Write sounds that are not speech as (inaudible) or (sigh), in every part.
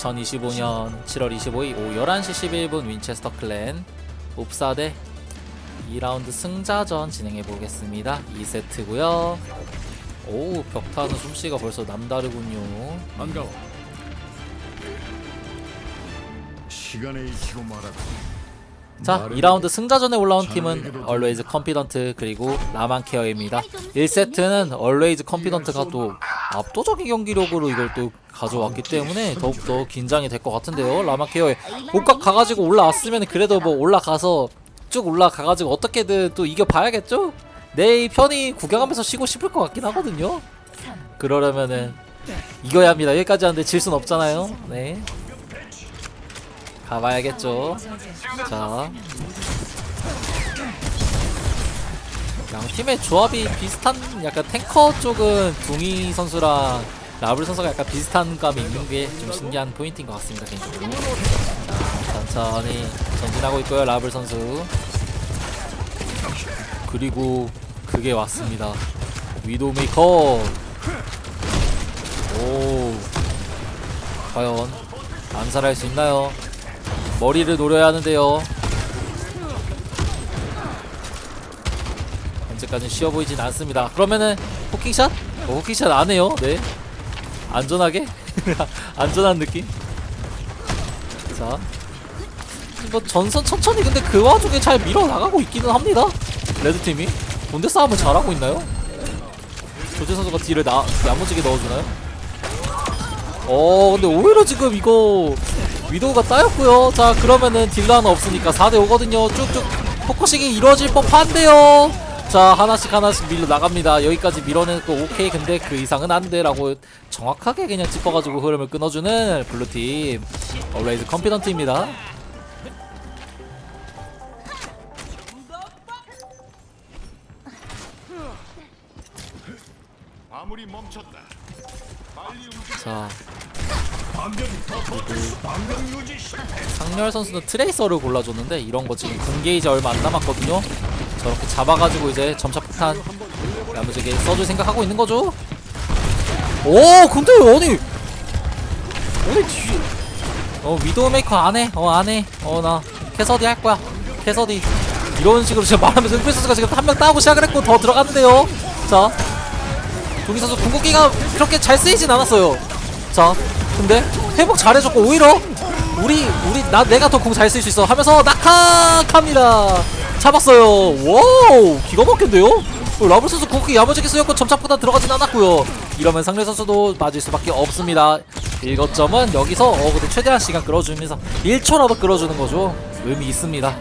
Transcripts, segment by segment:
2025년 7월 25일 오후 11시 11분 윈체스터 클랜 옵사 대 2라운드 승자전 진행해 보겠습니다. 2세트고요. 오 벽타는 솜씨가 벌써 남다르군요. 반가워. 시간의 이치로 말하고. 자, 말을 2라운드 승자전에 올라온 팀은 Always Confident 그리고 라만케어입니다. 1세트는 Always Confident가 또 압도적인 경기력으로 이걸 또 가져왔기 때문에 더욱더 긴장이 될 것 같은데요. 라만케어에 복각 가가지고 올라왔으면 그래도 뭐 올라가서 쭉 올라가가지고 어떻게든 또 이겨봐야겠죠? 내 편히 구경하면서 쉬고 싶을 것 같긴 하거든요. 그러려면은 이겨야 합니다. 여기까지 하는데 질 순 없잖아요. 네. 가봐야겠죠. 자. 양 팀의 조합이 비슷한 약간 탱커 쪽은 둥이 선수랑 라블 선수가 약간 비슷한 감이 있는 게 좀 신기한 포인트인 것 같습니다 개인적으로. 자, 천천히 전진하고 있고요 라블 선수. 그리고 그게 왔습니다. 위도메이커. 오. 과연 암살할 수 있나요? 머리를 노려야 하는데요. 현재까지 쉬워 보이진 않습니다. 그러면은 호킹샷? 어, 호킹샷 안 해요. 네. 안전하게? (laughs) 안전한 느낌? 자. 뭐 전선 천천히 근데 그 와중에 잘 밀어 나가고 있기는 합니다. 레드팀이. 본대 싸움을 잘하고 있나요? 조재 선수가 딜을 나, 야무지게 넣어주나요? 어, 근데 오히려 지금 이거 위도우가 따였고요. 자, 그러면은 딜러 하나 없으니까 4대 5거든요. 쭉쭉 포커싱이 이루어질 법한데요. 자, 하나씩 하나씩 밀려 나갑니다. 여기까지 밀어내고 오케이. 근데 그 이상은 안 돼 라고 정확하게 그냥 짚어가지고 흐름을 끊어주는 블루팀 얼레이즈 컴피던트입니다. 자, 상렬 선수는 트레이서를 골라줬는데 이런 거 지금 공게이지 얼마 안 남았거든요. 저렇게 잡아가지고 이제 점차 폭탄 야무지게 써줄 생각하고 있는 거죠. 오, 근데 아니, 아니 뒤, 어 위도우 메이커 안 해, 어 안 해, 어 나 캐서디 할 거야, 캐서디 이런 식으로 지금 말하면서 은필 선수가 지금 한 명 따고 시작을 했고 더 들어갔는데요. 자, 동희 선수 궁극기가 그렇게 잘 쓰이진 않았어요. 자, 근데 회복 잘해줬고 오히려 우리 우리 나 내가 더 공 잘 쓸 수 있어 하면서 낙하합니다. 잡았어요. 와우 기가 막힌데요? 어, 라블 선수 궁극기 야무지게 쓰였고 점차보다 들어가진 않았고요. 이러면 상대 선수도 맞을 수밖에 없습니다. 일거점은 여기서 어 근데 최대한 시간 끌어주면서 1초라도 끌어주는 거죠. 의미 있습니다.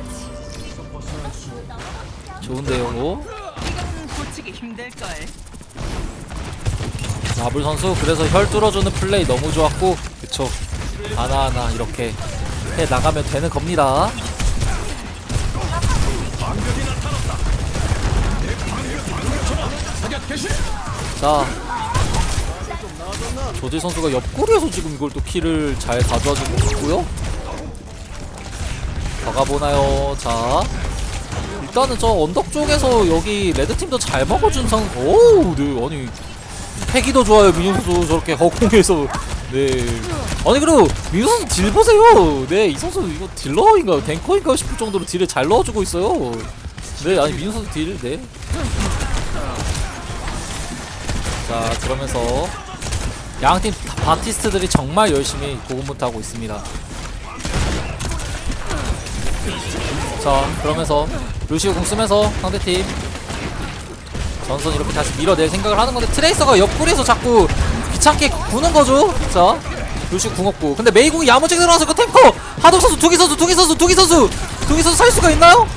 좋은데요. 라블 선수. 그래서 혈 뚫어주는 플레이 너무 좋았고 그쵸. 하나하나 이렇게 해 나가면 되는 겁니다. 자. 조지 선수가 옆구리에서 지금 이걸 또 키를 잘 가져와주고 있고요. 가보나요? 자. 일단은 저 언덕 쪽에서 여기 레드팀도 잘 먹어준 상 오우 네 아니 패기도 좋아요 민호 선수. 저렇게 허공에서. 네. 아니 그리고 민호 선수 딜 보세요. 네이 선수 이거 딜러인가요 탱커인가요 싶을 정도로 딜을 잘 넣어주고 있어요. 네 아니 민호 선수 딜네. 자 그러면서 양팀 바티스트들이 정말 열심히 고군분투하고 있습니다. 자 그러면서 루시오 공 쓰면서 상대팀 전선 이렇게 다시 밀어낼 생각을 하는 건데 트레이서가 옆구리에서 자꾸 귀찮게 구는 거죠. 자, 루시 궁 없고. 근데 메이궁이 야무지게 들어와서 그 탱커 하동 선수, 두기 선수, 두기 선수, 두기 선수, 두기 선수 살 수가 있나요?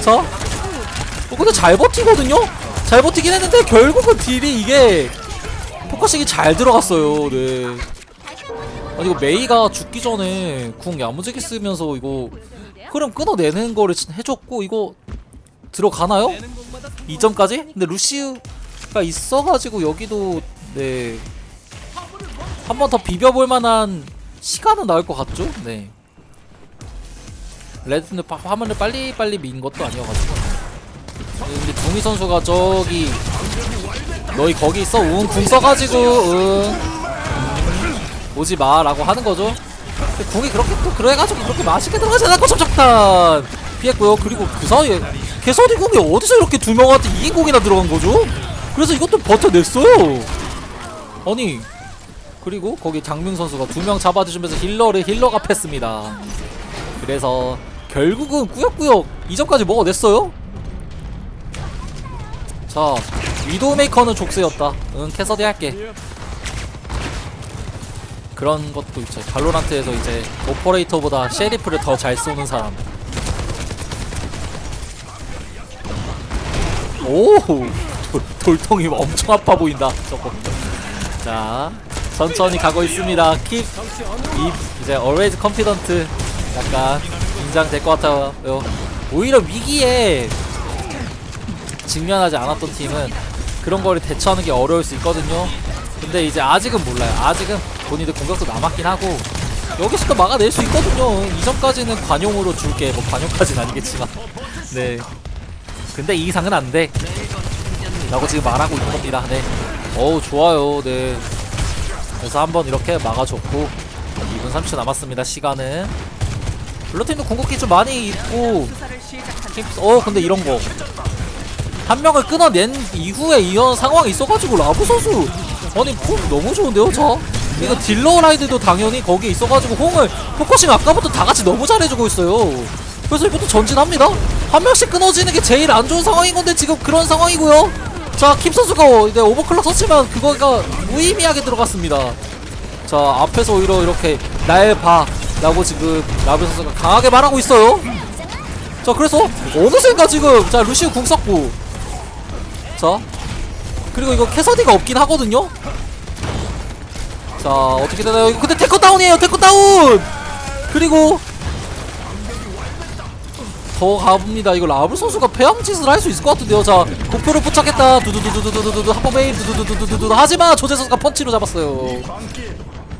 자, 어, 근데 잘 버티거든요. 잘 버티긴 했는데 결국은 딜이 이게 포커싱이 잘 들어갔어요. 네. 아니 이거 메이가 죽기 전에 궁 야무지게 쓰면서 이거 흐름 끊어내는 거를 해줬고 이거 들어가나요? 2점까지? 근데 루시우가 있어가지고 여기도 네. 한 번 더 비벼볼 만한 시간은 나올 것 같죠? 네. 레드는 파- 화면을 빨리빨리 민 것도 아니어가지고. 근데 동희 선수가 저기 너희 거기 있어? 응, 궁 써가지고 응. 음, 오지 마라고 하는 거죠. 궁이 그렇게 또 그래가지고 그렇게 맛있게 들어가지 않았고 점착탄 피했고요. 그리고 그 사이에 개선이 궁이 어디서 이렇게 두 명한테 2인 궁이나 들어간 거죠? 그래서 이것도 버텨냈어요. 아니 그리고 거기 장명 선수가 두 명 잡아주면서 힐러를 힐러가 팼습니다. 그래서 결국은 꾸역꾸역 2점까지 먹어냈어요. 자 위도메이커는 족쇄였다. 응 캐서디 할게. 그런 것도 있죠. 발로란트에서 이제 오퍼레이터보다 셰리프를 더 잘 쏘는 사람 오! 돌, 돌통이 엄청 아파 보인다 저거. 자 천천히 가고 있습니다. 킵. 이, 이제 always confident. 약간 긴장될 것 같아요. 오히려 위기에 직면하지 않았던 팀은 그런 거를 대처하는 게 어려울 수 있거든요. 근데 이제 아직은 몰라요. 아직은 본인들 공격도 남았긴 하고 여기서도 막아낼 수 있거든요. 이전까지는 관용으로 줄게. 뭐 관용까지는 아니겠지만. 네 근데 이 이상은 안 돼. 라고 지금 말하고 있는 겁니다. 네. 어우 좋아요. 네. 그래서 한번 이렇게 막아줬고 2분 30초 남았습니다 시간은. 블루팀도 궁극기 좀 많이 있고 어 근데 이런 거. 한 명을 끊어낸 이후에 이런 상황이 있어가지고 라브 선수. 아니 폼 너무 좋은데요 저? 이거 딜러 라이드도 당연히 거기에 있어가지고 홍을 포커싱 아까부터 다 같이 너무 잘해주고 있어요. 그래서 이것도 전진합니다 한 명씩 끊어지는 게 제일 안 좋은 상황인 건데 지금 그런 상황이고요. 자킵 선수가 이제 오버클럭 썼지만 그거가 무의미하게 들어갔습니다. 자 앞에서 오히려 이렇게 날 봐 라고 지금 라브 선수가 강하게 말하고 있어요. 자 그래서 어느샌가 지금 자 루시우 궁 썼고. 자 그리고 이거 캐서디가 없긴 하거든요. 자 어떻게 되나요? 근데 테커 다운이에요 테커 다운! 그리고 더 가봅니다 이거 라블 선수가 패양짓을 할 수 있을 것 같은데요 자 목표를 포착했다 두두두두두두두 한번베임 두두두두두두 하지만 조재 선수가 펀치로 잡았어요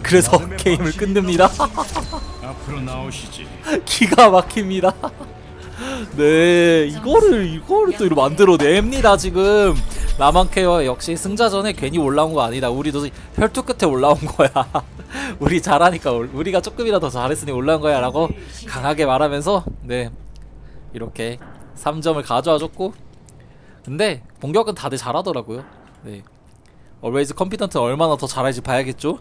그래서 게임을 끝냅니다 앞으로 나오시지. (laughs) 기가 막힙니다. 네, 이거를 이거를 또 이렇게 만들어냅니다 지금. 라만케어 역시 승자전에 괜히 올라온 거 아니다. 우리도 혈투 끝에 올라온 거야. (laughs) 우리 잘하니까 올- 우리가 조금이라도 더 잘했으니 올라온 거야라고 강하게 말하면서 네 이렇게 3점을 가져와줬고 근데 공격은 다들 잘하더라고요. 네. 얼웨이즈 컴피던트 얼마나 더 잘할지 봐야겠죠.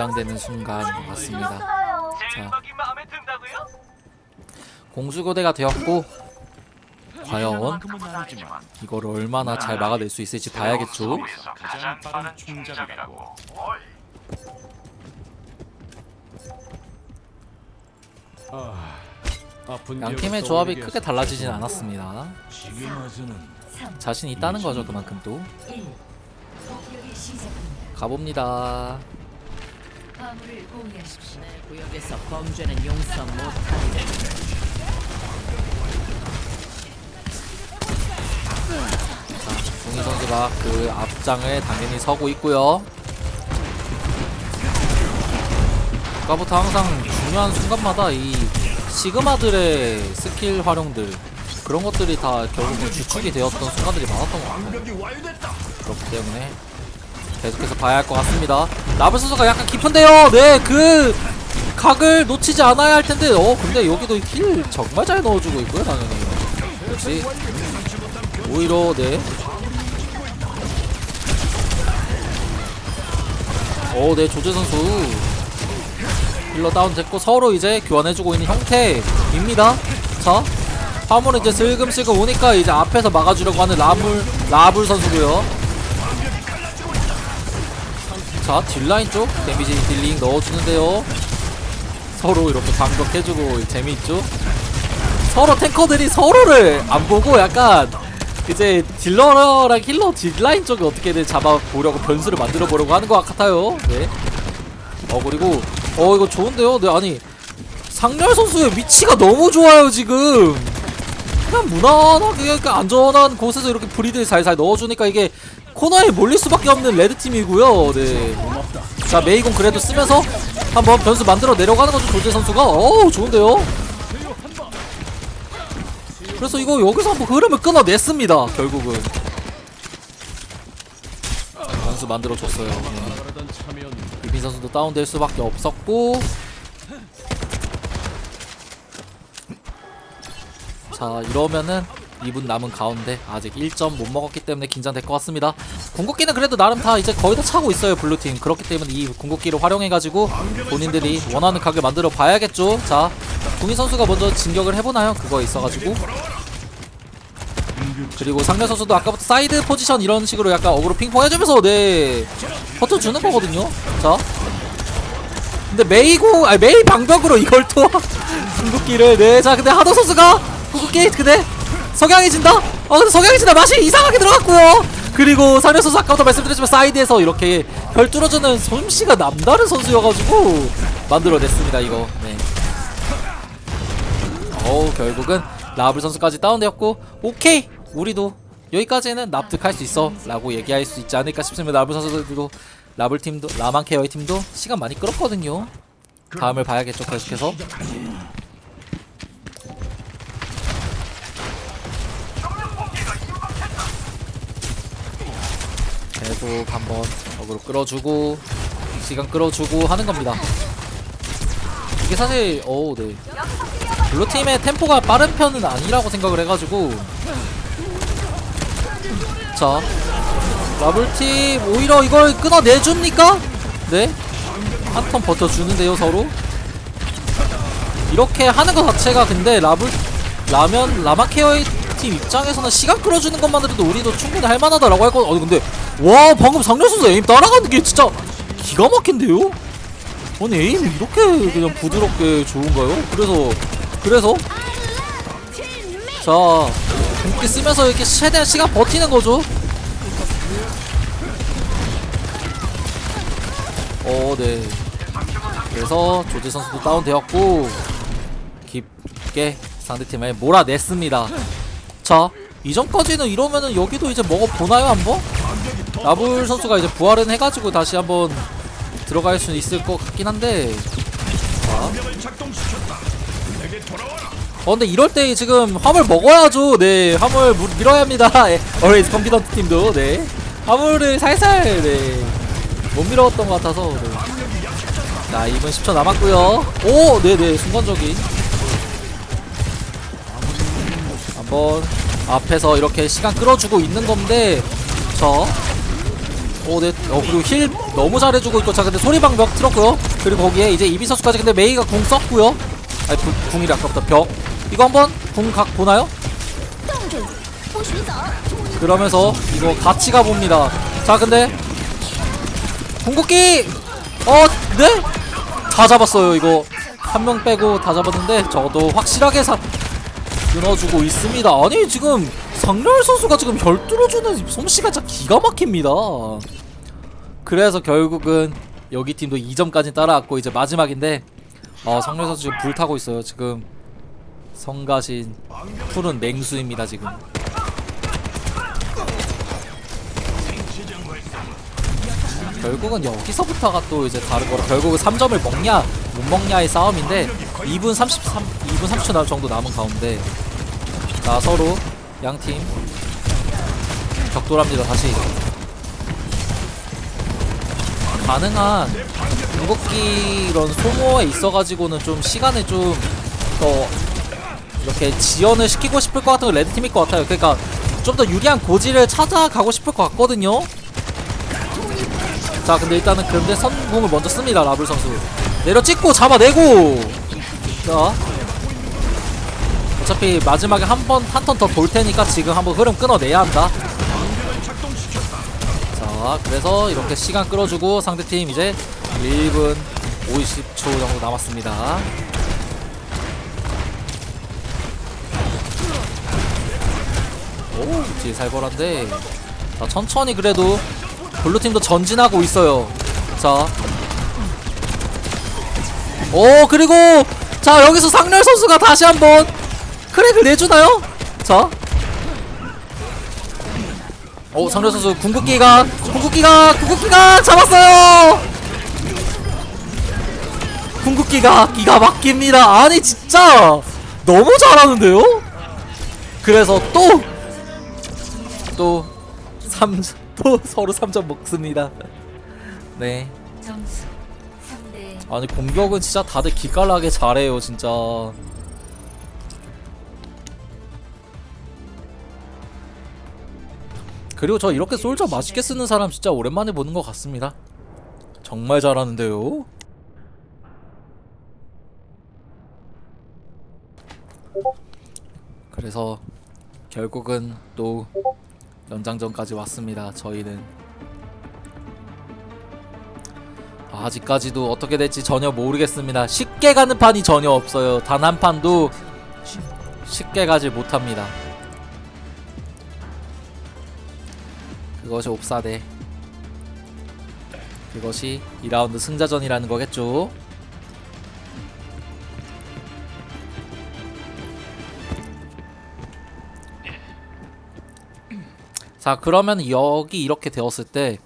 긴장되는 순간 같습니다. 자 공수교대가 되었고 과연 이거를 얼마나 잘 막아낼 수 있을지 봐야겠죠. 가장 빠른 충작이라고. 양 팀의 조합이 크게 달라지진 않았습니다. 자신 있다는 거죠 그만큼 또 가봅니다. 내 구역에서 범죄는 용서 못한다. 종희 선수가 그 앞장을 당연히 서고 있고요. 아까부터 항상 중요한 순간마다 이 시그마들의 스킬 활용들 그런 것들이 다 결국은 주축이 되었던 순간들이 많았던 것 같아요. 완료됐다. 그렇기 때문에 계속해서 봐야 할 것 같습니다. 라브 선수가 약간 깊은데요. 네, 그 각을 놓치지 않아야 할 텐데, 어, 근데 여기도 힐 정말 잘 넣어주고 있고요, 당연히. 역시 오히려 네. 어, 네 조재 선수 힐러 다운 됐고 서로 이제 교환해주고 있는 형태입니다. 자, 화물은 이제 슬금슬금 오니까 이제 앞에서 막아주려고 하는 라물 라불 선수고요. 자 딜라인 쪽 데미지 딜링 넣어주는데요 서로 이렇게 반격해주고 재미있죠 서로 탱커들이 서로를 안 보고 약간 이제 딜러랑 힐러 딜라인 쪽에 어떻게든 잡아보려고 변수를 만들어 보려고 하는 것 같아요. 네. 어 그리고 어 이거 좋은데요. 네 아니 상렬 선수의 위치가 너무 좋아요 지금. 그냥 무난하게 그냥 안전한 곳에서 이렇게 브리드 살살 넣어주니까 이게 코너에 몰릴 수밖에 없는 레드 팀이고요. 네. 자 메이공 그래도 쓰면서 한번 변수 만들어 내려가는 거죠 조재 선수가. 어우 좋은데요. 그래서 이거 여기서 한번 흐름을 끊어냈습니다. 결국은 변수 만들어 줬어요. 네. 유빈 선수도 다운될 수밖에 없었고. 자 이러면은 2분 남은 가운데 아직 1점 못 먹었기 때문에 긴장될 것 같습니다. 궁극기는 그래도 나름 다 이제 거의 다 차고 있어요 블루팀. 그렇기 때문에 이 궁극기를 활용해가지고 본인들이 원하는 각을 만들어 봐야겠죠. 자 구민 선수가 먼저 진격을 해보나요? 그거 있어가지고 그리고 상대 선수도 아까부터 사이드 포지션 이런 식으로 약간 어그로 핑퐁 해주면서 네 버텨주는 거거든요. 자 근데 메이고 아니 메이 방벽으로 이걸 또 (laughs) 궁극기를 네자 근데 하도 선수가 궁극기 근데 석양해진다? 어 근데 석양해진다. 맛이 이상하게 들어갔고요. 그리고 선수 아까부터 말씀드렸지만 사이드에서 이렇게 별 뚫어주는 솜씨가 남다른 선수여가지고 만들어냈습니다 이거. 네. 어우 결국은 라블 선수까지 다운되었고 오케이. 우리도 여기까지는 납득할 수 있어 라고 얘기할 수 있지 않을까 싶습니다. 라블 선수들도 라블 팀도 라만 케어의 팀도 시간 많이 끌었거든요. 다음을 봐야겠죠 계속해서 계속 한번 어그로 끌어주고 시간 끌어주고 하는 겁니다 이게 사실 어우 네 블루팀의 템포가 빠른 편은 아니라고 생각을 해가지고 자 라블팀 오히려 이걸 끊어내줍니까? 네? 한 턴 버텨주는데요 서로 이렇게 하는 것 자체가 근데 라블 라면 라마케어의 팀 입장에서는 시간 끌어주는 것만으로도 우리도 충분히 할만하다라고 할거 아니 근데 와 방금 상렬선수 에임 따라가는 게 진짜 기가 막힌데요? 아니 에임 이렇게 그냥 부드럽게 좋은가요? 그래서 그래서 자 공기 쓰면서 이렇게 최대한 시간 버티는 거죠. 어, 네. 그래서 조지 선수도 다운되었고 깊게 상대팀을 몰아냈습니다. 자, 이전까지는 이러면은 여기도 이제 먹어 보나요 한번? 라불 선수가 이제 부활은 해가지고 다시 한번 들어갈 수 있을 것 같긴 한데. 어 근데 이럴 때 지금 화물 먹어야죠. 네 화물 무- 밀어야 합니다. 어레이즈 컴피던트 팀도. 네. 화물을 살살 네못 밀어왔던 것 같아서 네. 자 2분 10초 남았고요. 오 네네 순간적인. 한번 앞에서 이렇게 시간 끌어주고 있는 건데 저 어, 네. 어, 그리고 힐 너무 잘해주고 있고, 자, 근데 소리방벽 틀었고요. 그리고 거기에 이제 이비 선수까지 근데 메이가 궁 썼고요. 아니, 부, 궁이 아깝다. 벽. 이거 한번 궁 각 보나요? 그러면서 이거 같이 가봅니다. 자, 근데 궁극기! 어, 네? 다 잡았어요, 이거. 한 명 빼고 다 잡았는데, 저도 확실하게 사, 끊어주고 있습니다. 아니, 지금 상렬 선수가 지금 별 뚫어주는 솜씨가 진짜 기가 막힙니다. 그래서 결국은 여기 팀도 2점까지 따라왔고 이제 마지막인데 어 상렬 선수 지금 불타고 있어요. 지금 성가신 푸른 맹수입니다 지금. 결국은 여기서부터가 또 이제 다른 거라 결국은 3점을 먹냐 못 먹냐의 싸움인데 2분 33 2분 30초 남 정도 남은 가운데 자 서로 양팀 격돌합니다 다시 가능한 궁극기 이런 소모에 있어가지고는 좀 시간을 좀 더 이렇게 지연을 시키고 싶을 것 같은 건 레드팀일 것 같아요. 그러니까 좀 더 유리한 고지를 찾아가고 싶을 것 같거든요. 자 근데 일단은 그런데 선공을 먼저 씁니다 라블 선수. 내려 찍고 잡아내고! 자. 어차피 마지막에 한 번 한 턴 더 돌 테니까 지금 한번 흐름 끊어내야 한다 자 그래서 이렇게 시간 끌어주고 상대팀 이제 1분 50초 정도 남았습니다. 오 뒤에 살벌한데. 자 천천히 그래도 블루팀도 전진하고 있어요. 자. 오 그리고 자 여기서 상렬 선수가 다시 한번 크랙을 내주나요? 자. 오, 상렬 선수 궁극기가 궁극기가 궁극기가 잡았어요. 궁극기가 기가 막힙니다. 아니 진짜 너무 잘하는데요? 그래서 또 또 3, 또 서로 3점 먹습니다. 네. 점수 3대 아니 공격은 진짜 다들 기깔나게 잘해요 진짜. 그리고 저 이렇게 솔저 맛있게 쓰는 사람 진짜 오랜만에 보는 것 같습니다. 정말 잘하는데요. 그래서 결국은 또 연장전까지 왔습니다. 저희는 아직까지도 어떻게 될지 전혀 모르겠습니다. 쉽게 가는 판이 전혀 없어요. 단 한 판도 쉬- 쉽게 가지 못합니다. 그것이 옵사대. 그것이 2라운드 승자전이라는 거겠죠. 자 그러면 여기 이렇게 되었을 때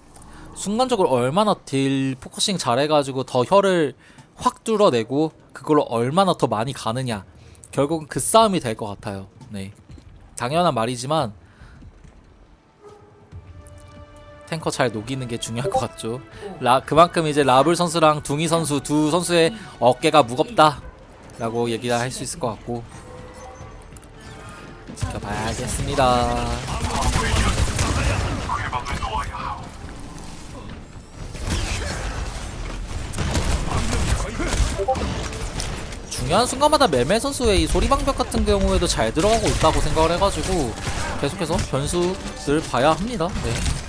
순간적으로 얼마나 딜 포커싱 잘해가지고 더 혀를 확 뚫어내고 그걸로 얼마나 더 많이 가느냐 결국은 그 싸움이 될 것 같아요 네 당연한 말이지만 탱커 잘 녹이는 게 중요할 것 같죠 라 그만큼 이제 라블 선수랑 둥이 선수 두 선수의 어깨가 무겁다 라고 얘기를 할 수 있을 것 같고 지켜봐야겠습니다 중요한 순간마다 매매 선수의 이 소리 방벽 같은 경우에도 잘 들어가고 있다고 생각을 해가지고 계속해서 변수를 봐야 합니다. 네.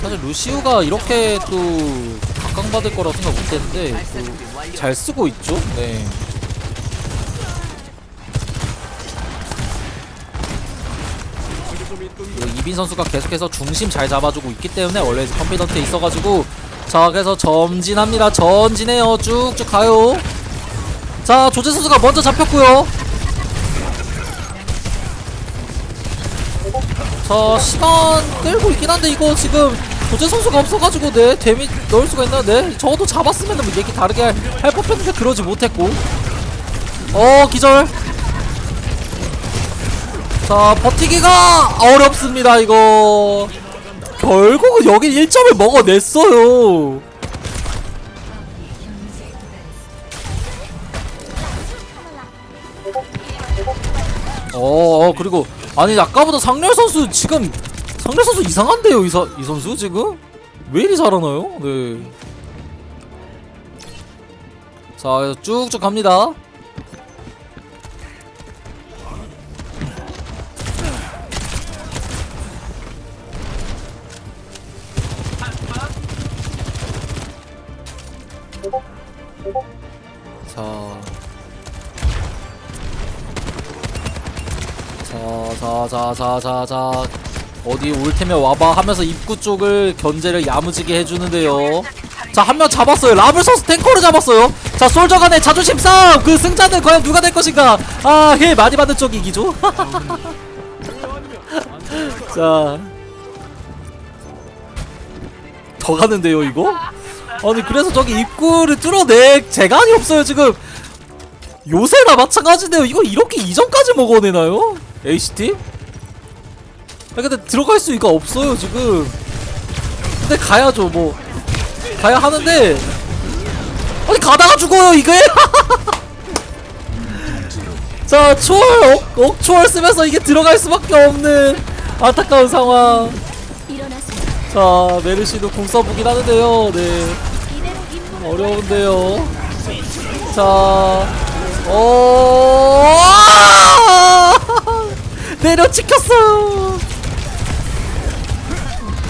사실 루시우가 이렇게 또 각광받을 거라고 생각 못했는데. 또 잘 쓰고 있죠. 네. 이빈 선수가 계속해서 중심 잘 잡아주고 있기 때문에 원래 컴피던트에 있어가지고 자 그래서 전진합니다 전진해요 쭉쭉 가요 자 조재 선수가 먼저 잡혔고요 자 시간 끌고 있긴 한데 이거 지금 조재 선수가 없어가지고 네 데미 넣을 수가 있나? 네 저도 잡았으면 뭐 얘기 다르게 할, 할 법했는데 그러지 못했고. 어 기절. 자 버티기가 어렵습니다 이거. 결국은 여기 1점을 먹어냈어요. 어, 어 그리고 아니 아까보다 상렬 선수 지금 상렬 선수 이상한데요 이, 사, 이 선수 지금 왜 이리 잘하나요? 네. 자 쭉쭉 갑니다 자, 자, 자, 자, 자, 자. 어디 올 테면 와봐 하면서 입구 쪽을 견제를 야무지게 해주는데요. 자, 한 명 잡았어요. 라블 선수 탱커를 잡았어요. 자, 솔저 간의 자존심 싸움! 그 승자는 과연 누가 될 것인가? 아, 힐 많이 받은 쪽이 이기죠? (laughs) 자. 더 가는데요, 이거? 아니, 그래서 저기 입구를 뚫어내 재간이 없어요, 지금. 요새나 마찬가지인데요. 이거 이렇게 이전까지 먹어내나요? ACT? 아 근데 들어갈 수가 없어요 지금. 근데 가야죠 뭐. 가야 하는데 아니 가다가 죽어요 이게. (laughs) 자 초월 억, 억초월 쓰면서 이게 들어갈 수밖에 없는 안타까운 상황. 자 메르시도 궁 써보긴 하는데요. 네. 어려운데요. 자, 오, 아! 내려찍혔어요.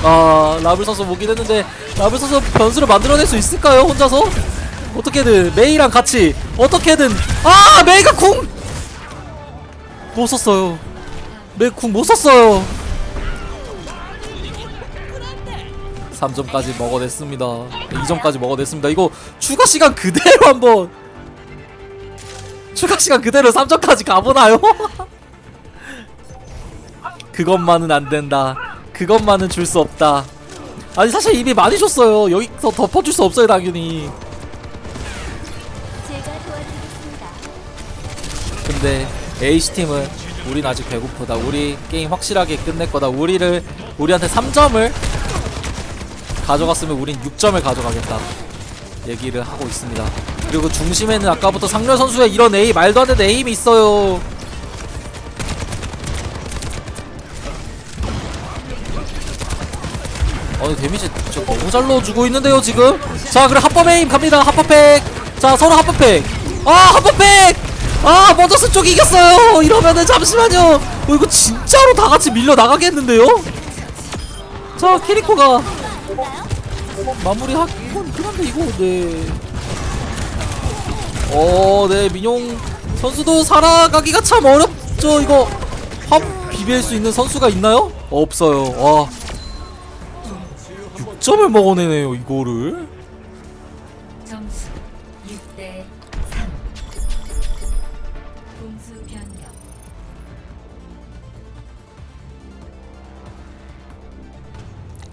아, 라블 선수 오긴 했는데 라블 선수 변수를 만들어낼 수 있을까요? 혼자서? 어떻게든 메이랑 같이 어떻게든 아 메이가 궁 못 썼어요 맥궁 못 썼어요 3점까지 먹어냈습니다 2점까지 먹어냈습니다 이거 추가 시간 그대로 한번 추가 시간 그대로 3점까지 가보나요? (laughs) 그것만은 안 된다 그것만은 줄 수 없다 아니 사실 이미 많이 줬어요 여기서 덮어줄 수 없어요 당연히. 근데 A팀은 우린 아직 배고프다. 우리 게임 확실하게 끝낼 거다. 우리를 우리한테 3점을 가져갔으면 우린 6점을 가져가겠다. 얘기를 하고 있습니다. 그리고 중심에는 아까부터 상렬 선수의 이런 에임 말도 안 되는 에임이 있어요. 어 데미지 저 너무 잘 넣어주고 있는데요 지금? 자 그래 합법 에임 갑니다. 합법팩. 자 서로 합법팩. 아 합법팩! 아 먼저스 쪽이 이겼어요. 이러면은 잠시만요. 어 이거 진짜로 다 같이 밀려 나가겠는데요? 자 키리코가 마무리하긴 그런데 이거 네. 어, 네, 민용 선수도 살아가기가 참 어렵죠. 이거. 함 비빌 수 있는 선수가 있나요? 없어요. 와. 6점을 먹어내네요, 이거를. 점수 6대 3. 공수 변경.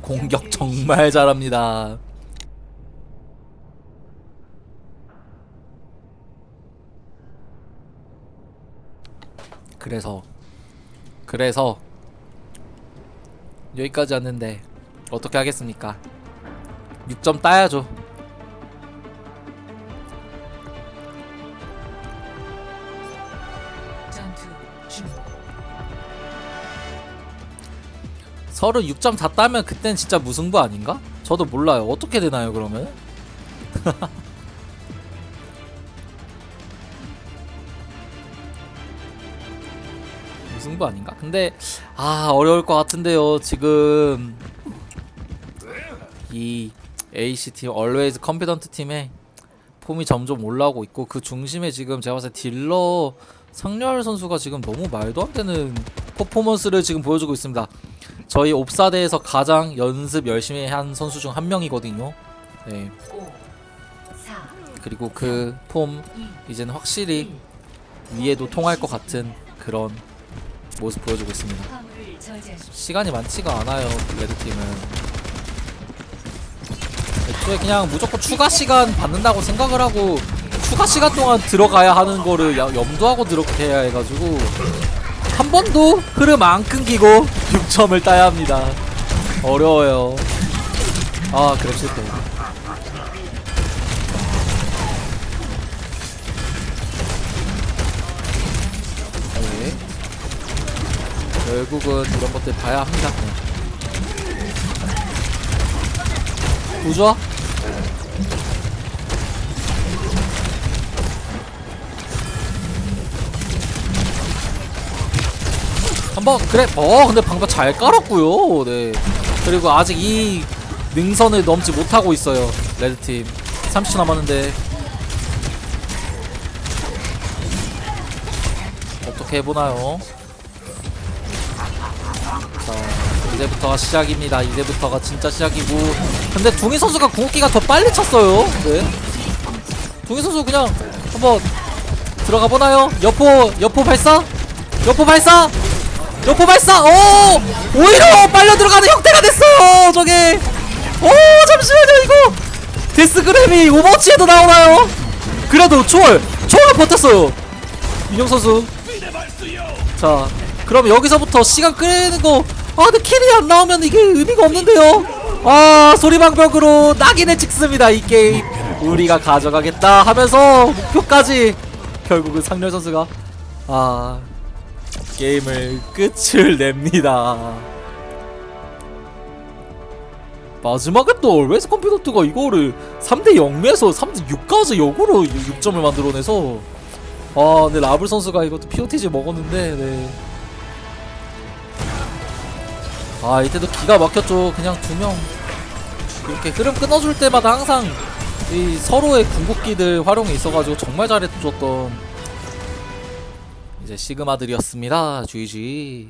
공격 정말 잘합니다. 그래서 그래서 여기까지 왔는데 어떻게 하겠습니까? 6점 따야죠. 서로 6점 다 따면 그땐 진짜 무승부 아닌가? 저도 몰라요. 어떻게 되나요, 그러면? (laughs) 무승부 아닌가? 근데 아, 어려울 것 같은데요. 지금 이 AC 팀 Always Confident 팀의 폼이 점점 올라오고 있고 그 중심에 지금 제가 봤을 때 딜러 상렬 선수가 지금 너무 말도 안 되는 퍼포먼스를 지금 보여주고 있습니다. 저희 옵사대에서 가장 연습 열심히 한 선수 중 한 명이거든요. 네. 5 4 그리고 그 폼 이제는 확실히 위에도 통할 것 같은 그런 모습 보여주고 있습니다. 시간이 많지가 않아요. 레드팀은. 애초에 그냥 무조건 추가 시간 받는다고 생각을 하고 추가 시간 동안 들어가야 하는 거를 야- 염두하고 들어게 해야 해가지고 한 번도 흐름 안 끊기고 (laughs) 6점을 따야 합니다. 어려워요. 아, 그래 실패. 네. 결국은 이런 것들 봐야 합니다. 부좋 한번 그래 어 근데 방금 잘 깔았고요. 네. 그리고 아직 이 능선을 넘지 못하고 있어요 레드팀. 30초 남았는데. 어떻게 해보나요? 자 이제부터가 시작입니다. 이제부터가 진짜 시작이고. 근데 둥이 선수가 궁극기가 더 빨리 찼어요. 네. 둥이 선수 그냥 한번 들어가 보나요? 여포 여포 발사? 여포 발사 여포 발사! 오! 오히려 빨려 들어가는 형태가 됐어요 저게. 오 잠시만요 이거. 데스그램이 오버워치에도 나오나요? 그래도 초월 초월 버텼어요. 민영 선수. 자 그럼 여기서부터 시간 끄는 거아 근데 킬이 안 나오면 이게 의미가 없는데요? 아 소리방벽으로 낙인을 찍습니다 이 게임. 우리가 가져가겠다 하면서 목표까지 결국은 상렬 선수가 아 게임을 끝을 냅니다. 마지막에 또 얼웨이스 컴퓨터가 이거를 3대 0에서 3대 6까지 역으로 6점을 만들어내서. 아 근데 라블 선수가 이것도 POTG 먹었는데 네. 아 이때도 기가 막혔죠. 그냥 두 명. 이렇게 흐름 끊어줄 때마다 항상 이 서로의 궁극기들 활용이 있어가지고 정말 잘해줬던 이제 시그마들이었습니다. GG